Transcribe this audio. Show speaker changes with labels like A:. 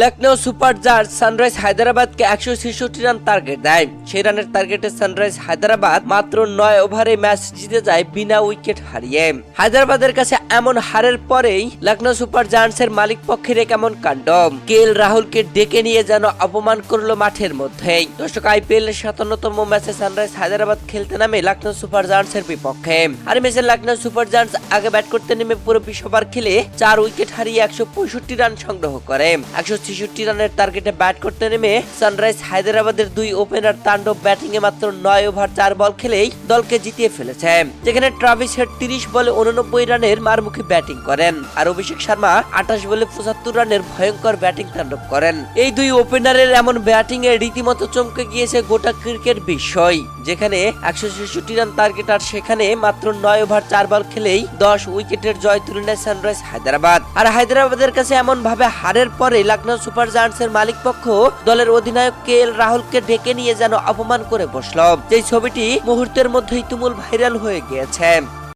A: Lucknow super giants sunrise হায়দ্রাবাদকে একশো ছেষট্টি রান টার্গেট দেয়। সেই রানের টার্গেটে সানরাইজ হায়দ্রাবাদ মাত্র নয় ওভারে ম্যাচ জিতে যায় বিনা উইকেট হারিয়ে। হায়দ্রাবাদের কাছে এমন হারের পরেই লখনৌ সুপার জায়ান্টসের মালিক পক্ষের এক এমন কাণ্ড। কে এল রাহুলকে ডেকে নিয়ে যেন অপমান করল মাঠের মধ্যেই দর্শক আইপিএল এর সাতান্নতম ম্যাচে সানরাইজ হায়দ্রাবাদ খেলতে নামে লখনৌ সুপার জায়ান্টসের বিপক্ষে। আর ম্যাচে লখনৌ সুপার জায়ান্টস আগে ব্যাট করতে নেমে পুরো বিশ খেলে চার উইকেট হারিয়ে একশো পঁয়ষট্টি রান সংগ্রহ করে। একশো ছেষট্টি রানের টার্গেটে ব্যাট করতে নেমে সানরাইজ হায়দ্রাবাদের দুই ওপেনার তাণ্ডব ব্যাটিং এ মাত্র নয় ওভার চার বল খেলেই দলকে জিতিয়ে ফেলেছে, যেখানে ট্রাভিস হেড তিরিশ বলে উননব্বই রানের মারমুখী ব্যাটিং করেন আর অভিষেক শর্মা আঠাশ বলে পঁচাত্তর রানের ভয়ঙ্কর ব্যাটিং তাণ্ডব করেন। এই দুই ওপেনারের এমন ব্যাটিং এ রীতিমতো চমকে গিয়েছে গোটা ক্রিকেট বিশ্বই, যেখানে একশো ছেষট্টি রান টার্গেট আর সেখানে মাত্র নয় ওভার চার বল খেলেই দশ উইকেটের জয় তুলে নেয় সানরাইজ হায়দ্রাবাদ। আর হায়দ্রাবাদের কাছে এমন ভাবে হারের পরে লখনৌ সুপার জায়ান্টসের মালিক পক্ষ দলের অধিনায়ক কে এল রাহুলকে ডেকে নিয়ে যেন অপমান করে বসল। যে ছবিটি মুহূর্তের মধ্যেই তুমুল ভাইরাল হয়ে গিয়েছে।